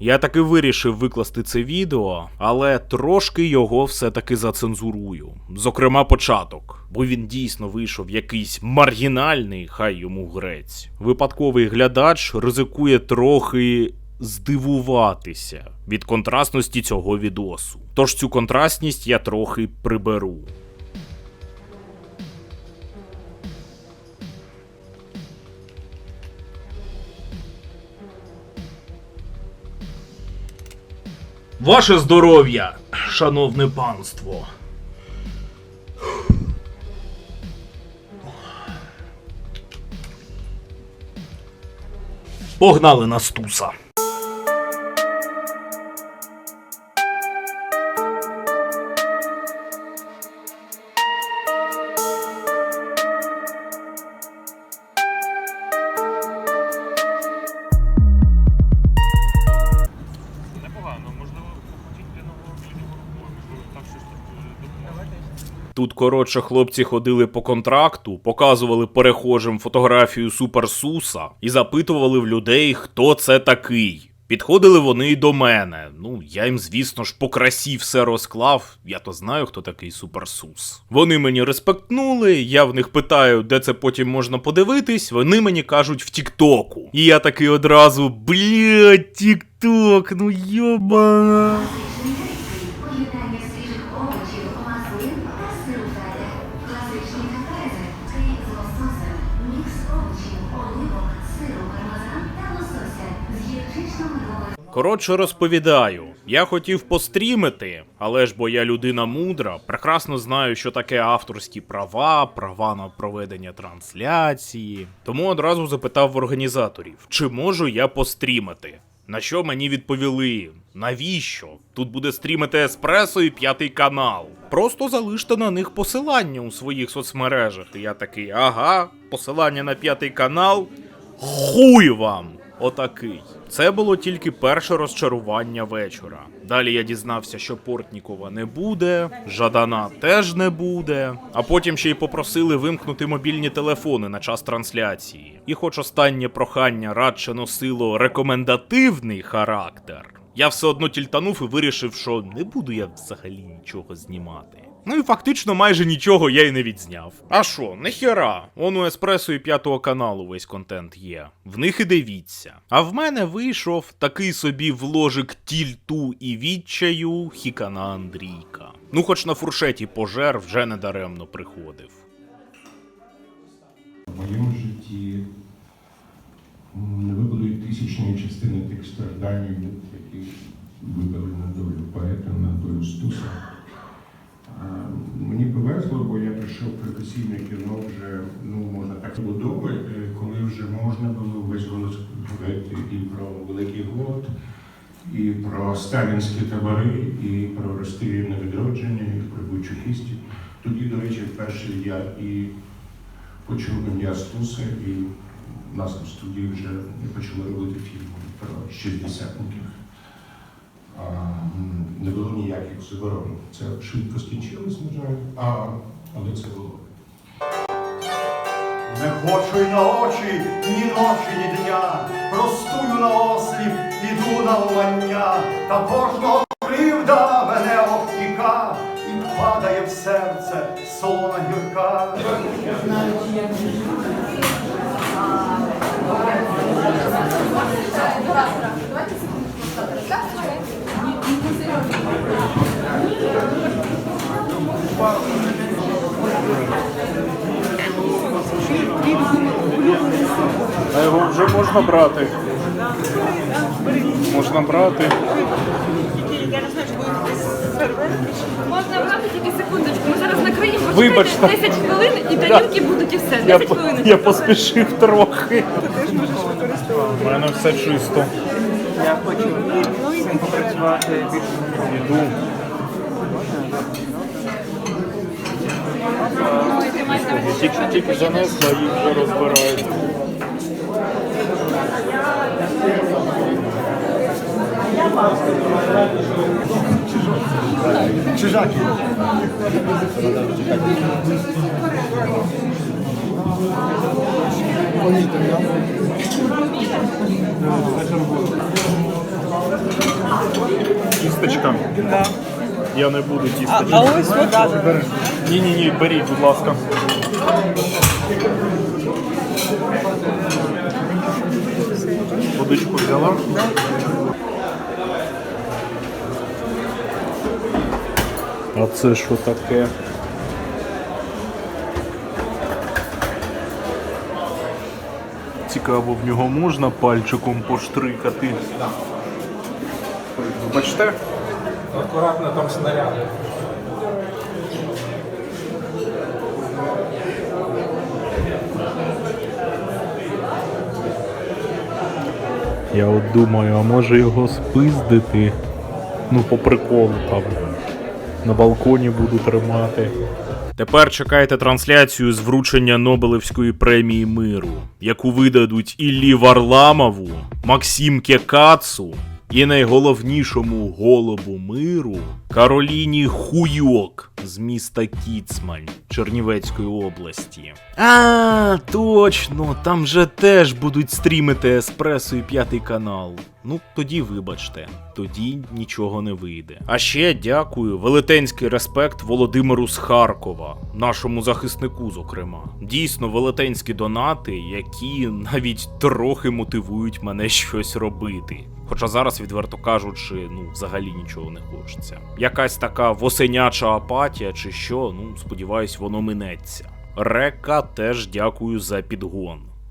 Я таки вирішив викласти це відео, але трошки його все-таки зацензурую. Зокрема, початок, бо він дійсно вийшов якийсь маргінальний, хай йому грець. Випадковий глядач ризикує трохи здивуватися від контрастності цього відосу. Тож цю контрастність я трохи приберу. Ваше здоров'я, шановне панство. Погнали на стуса. Тут, коротше, хлопці ходили по контракту, показували перехожим фотографію Суперсуса і запитували в людей, хто це такий. Підходили вони й до мене. Ну, я їм, звісно ж, по красі все розклав. Я то знаю, хто такий Суперсус. Вони мені респектнули, я в них питаю, де це потім можна подивитись. Вони мені кажуть в Тіктоку. І я такий одразу, блядь, Тікток, ну йоба. Коротше, розповідаю. Я хотів пострімити, але ж бо я людина мудра, прекрасно знаю, що таке авторські права, права на проведення трансляції. Тому одразу запитав в організаторів, чи можу я пострімити. На що мені відповіли: навіщо? Тут буде стрімити еспресо і п'ятий канал. Просто залиште на них посилання у своїх соцмережах. І я такий, ага, посилання на п'ятий канал. Хуй вам! Отакий. Це було тільки перше розчарування вечора. Далі я дізнався, що Портнікова не буде, Жадана теж не буде. А потім ще й попросили вимкнути мобільні телефони на час трансляції. І хоч останнє прохання радше носило рекомендативний характер, я все одно тільтанув і вирішив, що не буду я взагалі нічого знімати. Ну і фактично майже нічого я й не відзняв. А що, нехера? Он у еспресо і п'ятого каналу весь контент є. В них і дивіться. А в мене вийшов такий собі вложик тільту і відчаю хікана Андрійка. Ну, хоч на фуршеті пожер вже недаремно приходив. В моєму житті не вибудують тисячної частини тих страждань, які випали на долю поета, на долю Стуса. Мені повезло, бо я прийшов в професійне кіно вже, ну можна так будови, коли вже можна було весь голос говорити і про Великий Голод, і про сталінські табори, і про розстріляне відродження, і про бучухістів. Тоді, до речі, вперше я і почув ім'я Стуса, і в нас у студії вже почали робити фільм про шістдесятників. Не було ніяких заборон. Це швидко скінчилось, на жаль, а, але це було. Не хочу й на очі, ні ночі, ні дня, простую на осліп, іду на умання, та кожного кривда мене обтіка, і падає в серце солона гірка. А його вже можна брати. Можна брати. Я. Можна брати тільки секундочку. Ми зараз накриємо, Вибачте. 10 хвилин і тарілки будуть і все. 10 хвилин. я поспішив трохи. У мене все чисто. Я хочу з цим попрацювати більше. Іду. Тільки, тільки занесла, їх вже розбирають. Чижаки. Тістечка? Так. Я не буду А, тістечка. а ось вода. до речі. Ні, ні, ні, беріть, будь ласка. Водичку взяла. А це що таке? Цікаво, в нього можна пальчиком поштрикати. Вибачте. Акуратно там снаряди. Я от думаю, а може його спиздити? Ну, по приколу там. На балконі буду тримати. Тепер чекайте трансляцію з вручення Нобелевської премії миру, яку видадуть Іллі Варламову, Максим Кекацу і найголовнішому голубу миру Кароліні Хуйок з міста Кіцмаль Чернівецької області. А, точно, там же теж будуть стрімити Еспресо і п'ятий канал. Ну, тоді вибачте, тоді нічого не вийде. А ще дякую, велетенський респект Володимиру з Харкова, нашому захиснику, зокрема. Дійсно, велетенські донати, які навіть трохи мотивують мене щось робити. Хоча зараз, відверто кажучи, ну взагалі нічого не хочеться. Якась така восеняча апатія чи що, ну сподіваюсь, воно минеться. Река теж дякую за підгон.